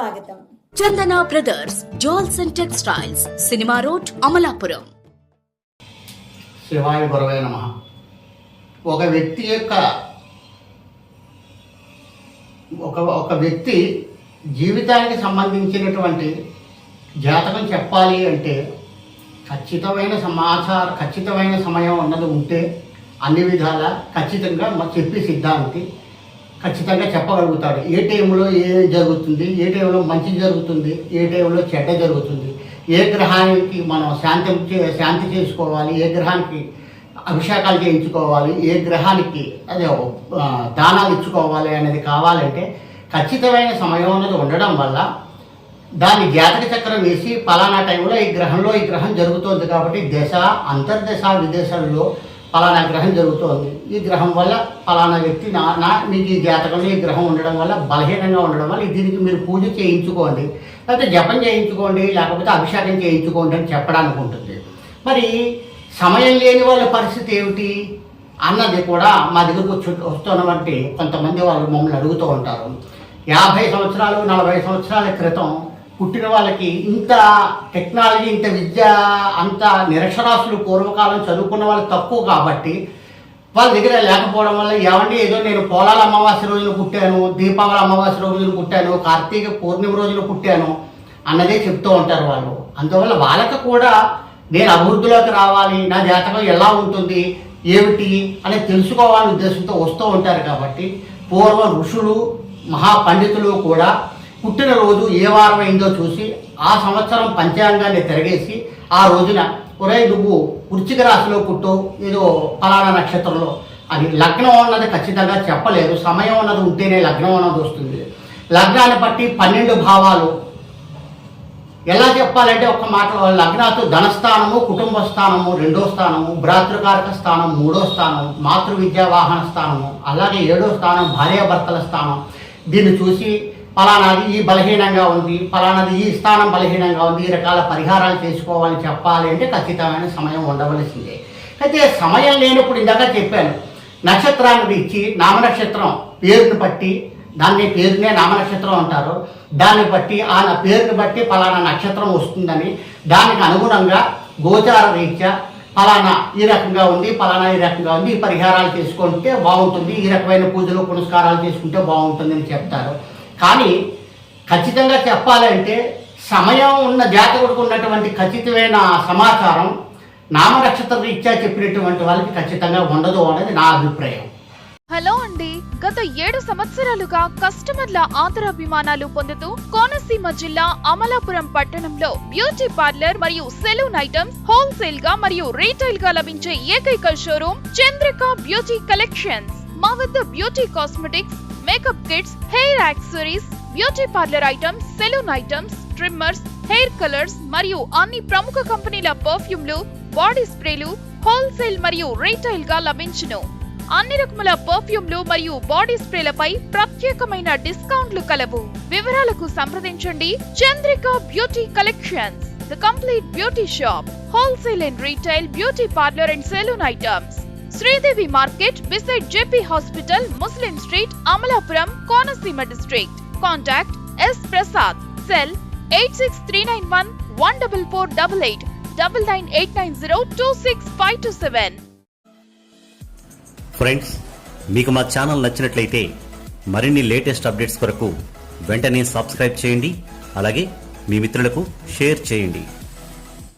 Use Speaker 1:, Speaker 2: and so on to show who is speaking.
Speaker 1: స్వాగతం.
Speaker 2: Chandana brothers jewels and textiles cinema road Amalapuram.
Speaker 3: శివాయ గురవే నమ. ఒక వ్యక్తి యొక్క ఒక ఒక వ్యక్తి జీవితానికి సంబంధించినటువంటి జాతకం చెప్పాలి అంటే ఖచ్చితమైన సమాచార ఖచ్చితమైన సమయం అన్నది ఉంటే అన్ని విధాల ఖచ్చితంగా చెప్పి సిద్ధాంతి ఖచ్చితంగా చెప్పగలుగుతాడు. ఏ టైంలో ఏ జరుగుతుంది ఏ టైంలో మంచి జరుగుతుంది ఏ టైంలో చెడ్డ జరుగుతుంది ఏ గ్రహానికి మనం శాంతి చే- శాంతి చేసుకోవాలి ఏ గ్రహానికి అభిషేకాలు చేయించుకోవాలి ఏ గ్రహానికి అదే దానాలు ఇచ్చుకోవాలి అనేది కావాలంటే ఖచ్చితమైన సమయం అనేది ఉండడం వల్ల దాన్ని జాతక చక్రం వేసి పలానా టైంలో ఈ గ్రహంలో ఈ గ్రహం జరుగుతోంది కాబట్టి దశ అంతర్దశ విదేశాల్లో పలానా గ్రహం జరుగుతోంది. ఈ గ్రహం వల్ల పలానా వ్యక్తి నా నా మీకు ఈ జాతకంలో ఈ గ్రహం ఉండడం వల్ల బలహీనంగా ఉండడం వల్ల దీనికి మీరు పూజ చేయించుకోండి. లేకపోతే జపం చేయించుకోండి లేకపోతే అభిషేకం చేయించుకోండి అని చెప్పడానికి ఉంటుంది మరి సమయం లేని వాళ్ళ పరిస్థితి ఏమిటి? అన్నది కూడా మా దగ్గరకు వచ్చి వస్తున్నటువంటి కొంతమంది వాళ్ళు మమ్మల్ని అడుగుతూ ఉంటారు. యాభై సంవత్సరాలు నలభై సంవత్సరాల క్రితం పుట్టిన వాళ్ళకి ఇంత టెక్నాలజీ ఇంత విద్య అంత నిరక్షరాస్యులు పూర్వకాలం చదువుకున్న వాళ్ళు తక్కువ కాబట్టి వాళ్ళ దగ్గర లేకపోవడం వల్ల ఏమండి ఏదో నేను పోలాల అమావాస్య రోజున పుట్టాను దీపావళి అమావాస్య రోజున పుట్టాను కార్తీక పూర్ణిమ రోజున పుట్టాను అన్నదే చెప్తూ ఉంటారు వాళ్ళు. అందువల్ల వాళ్ళకి కూడా నేను అభివృద్ధిలోకి రావాలి నా జాతకం ఎలా ఉంటుంది ఏమిటి అనేది తెలుసుకోవాలనే ఉద్దేశంతో వస్తూ ఉంటారు కాబట్టి పూర్వ ఋషులు మహాపండితులు కూడా పుట్టినరోజు ఏ వారం అయిందో చూసి ఆ సంవత్సరం పంచాంగాన్ని తిరగేసి ఆ రోజున ఒరే నువ్వు వృచ్చిక రాశిలో పుట్టు ఏదో ఫలానా నక్షత్రంలో అది లగ్నం అన్నది ఖచ్చితంగా చెప్పలేదు. సమయం అన్నది ఉంటేనే లగ్నం అన్నది వస్తుంది. లగ్నాన్ని బట్టి పన్నెండు భావాలు. ఎలా చెప్పాలంటే ఒక మాట లగ్నాతో ధనస్థానము కుటుంబ స్థానము రెండో స్థానము భ్రాతృకారక స్థానం మూడో స్థానం మాతృ విద్యా వాహన స్థానము అలాగే ఏడో స్థానం భార్యాభర్తల స్థానం. దీన్ని చూసి ఫలానాది ఈ బలహీనంగా ఉంది ఫలానాది ఈ స్థానం బలహీనంగా ఉంది ఈ రకాల పరిహారాలు చేసుకోవాలని చెప్పాలి అంటే ఖచ్చితమైన సమయం ఉండవలసిందే. అయితే సమయం లేనప్పుడు ఇందాక చెప్పాను నక్షత్రాన్ని ఇచ్చి నామనక్షత్రం పేరుని బట్టి దాన్ని పేరునే నామనక్షత్రం అంటారు. దాన్ని బట్టి ఆ పేరును పేరుని బట్టి ఫలానా నక్షత్రం వస్తుందని దానికి అనుగుణంగా గోచార రీత్యా ఫలానా ఈ రకంగా ఉంది ఫలానా ఈ రకంగా ఉంది ఈ పరిహారాలు చేసుకుంటే బాగుంటుంది ఈ రకమైన పూజలు పునస్కారాలు చేసుకుంటే బాగుంటుంది అని చెప్తారు. కానీ ఖచ్చితంగా చెప్పాలంటే సమయం ఉన్న జాతకుడికి ఉన్నటువంటి ఖచ్చితమైన సమాచారం నామనక్షత్ర రీత్యా చెప్పినటువంటి వాళ్ళకి ఖచ్చితంగా ఉండదు అనేది నా అభిప్రాయం.
Speaker 4: హలో అండి. గత ఏడు సంవత్సరాలుగా కస్టమర్ల ఆదరాభిమానాలు పొందుతూ కోనసీమ జిల్లా అమలాపురం పట్టణంలో బ్యూటీ పార్లర్ మరియు సెలూన్ ఐటమ్స్ హోల్సేల్గా మరియు రీటైల్గా లభించే ఏకైక షోరూమ్ చంద్రిక బ్యూటీ కలెక్షన్స్. మా వద్ద beauty cosmetics makeup kits hair accessories beauty parlour items salon items trimmers hair colours మరియు అన్ని ప్రముఖ కంపెనీల పర్ఫ్యూమ్లు బాడీ స్ప్రేలు హోల్సేల్ మరియు రీటైల్గా లభించును. అన్ని రకముల పర్ఫ్యూమ్లు మరియు బాడీ స్ప్రేలపై ప్రత్యేకమైన డిస్కౌంట్లు కలవు. వివరాలకు సంప్రదించండి Chandrika beauty collections the complete beauty shop wholesale and retail beauty parlour and salon items Sridevi market beside JP hospital Muslim street Amalapuram Konaseema district. Contact S Prasad. Cell eight six three nine one one double four double eight double nine eight nine zero two six five two seven.
Speaker 5: Friends మీకు మా channel నచ్చినట్లయితే మరిన్ని latest updates కొరకు వెంటనే subscribe చేయండి అలాగే మీ మిత్రులకు share చేయండి.